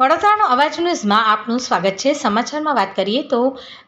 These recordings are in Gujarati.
વડોદરાનો અવાજ ન્યૂઝમાં આપનું સ્વાગત છે. સમાચારમાં વાત કરીએ તો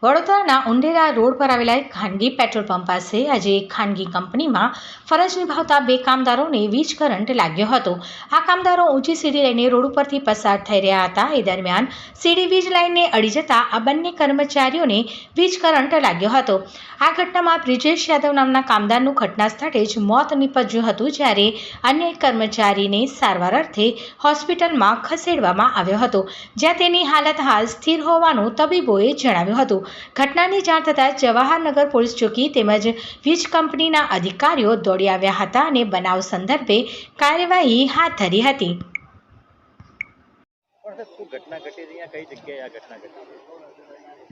વડોદરાના ઉંડેરા રોડ પર આવેલા એક ખાનગી પેટ્રોલ પંપ પાસે આજે એક ખાનગી કંપનીમાં ફરજ નિભાવતા બે કામદારોને વીજ કરંટ લાગ્યો હતો. આ કામદારો ઊંચી સીડી લઈને રોડ ઉપરથી પસાર થઈ રહ્યા હતા. એ દરમિયાન સીડી વીજ લાઇનને અડી જતા આ બંને કર્મચારીઓને વીજ કરંટ લાગ્યો હતો. આ ઘટનામાં બ્રિજેશ યાદવ નામના કામદારનું ઘટના સ્થળે જ મોત નીપજ્યું હતું, જ્યારે અન્ય કર્મચારીને સારવાર અર્થે હોસ્પિટલમાં ખસેડવામાં આવ્યો હતો. જ્યાં તેની હાલત હાલ સ્થિર હોવાનું તબીબોએ જણાવ્યું હતું. ઘટનાની જાણ થતાં જવાહરનગર પોલીસ ચોકી તેમજ વીજ કંપનીના અધિકારીઓ દોડી આવ્યા હતા અને બનાવ સંદર્ભે કાર્યવાહી હાથ ધરી હતી.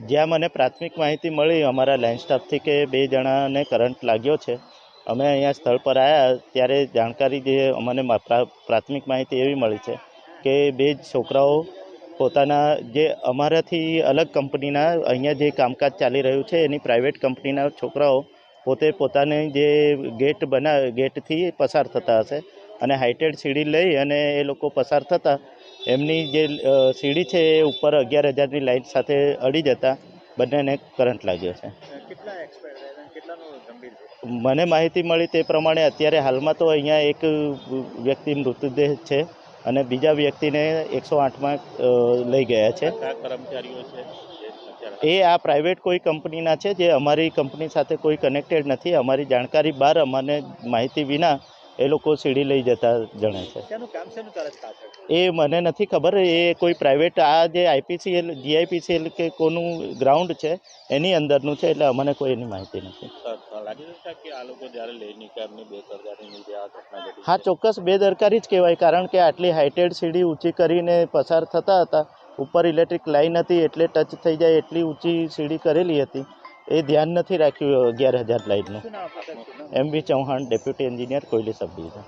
જ્યાં મને પ્રાથમિક માહિતી મળી અમારા લાઇન સ્ટાફથી કે બે જણાને કરંટ લાગ્યો છે. અમે અહીંયા સ્થળ પર આવ્યા ત્યારે જાણકારી જે અમને પ્રાથમિક માહિતી એવી મળી છે કે બે જ છોકરાઓ પોતાના જે અમારાથી અલગ કંપનીના અહીંયા જે કામકાજ ચાલી રહ્યું છે એની પ્રાઇવેટ કંપનીના છોકરાઓ પોતે પોતાની જે ગેટ બના ગેટથી પસાર થતા હશે અને હાઇટેડ સીડી લઈ અને એ લોકો પસાર થતાં એમની જે સીડી છે એ ઉપર અગિયાર હજારની લાઇટ સાથે અડી જતા બંનેને કરંટ લાગ્યો છે? મને માહિતી મળી તે પ્રમાણે અત્યારે હાલમાં તો અહીંયા એક વ્યક્તિ મૃતદેહ છે. અને બીજા વ્યક્તિને એકસો આઠમાં લઈ ગયા છે. કર્મચારીઓ છે એ આ પ્રાઇવેટ કોઈ કંપનીના છે જે અમારી કંપની સાથે કોઈ કનેક્ટેડ નથી. અમારી જાણકારી બહાર અમને માહિતી વિના એ લોકો સીડી લઈ જતા જણે છે. એ મને નથી ખબર એ કોઈ પ્રાઇવેટ આ જે આઈપીસીએલ જીઆઈપીસીએલ કે કોનું ગ્રાઉન્ડ છે એની અંદરનું છે એટલે અમને કોઈ એની માહિતી નથી. હા ચોક્કસ બેદરકારી જ કહેવાય કારણ કે આટલી હાઇટેડ સીડી ઊંચી કરીને પસાર થતા હતા ઉપર ઇલેક્ટ્રિક લાઇન હતી એટલે ટચ થઈ જાય એટલી ઊંચી સીડી કરેલી હતી. એ ધ્યાન નથી રાખ્યું અગિયાર હજાર લાઇટનું. M B Chauhan deputy engineer Koyli sub division.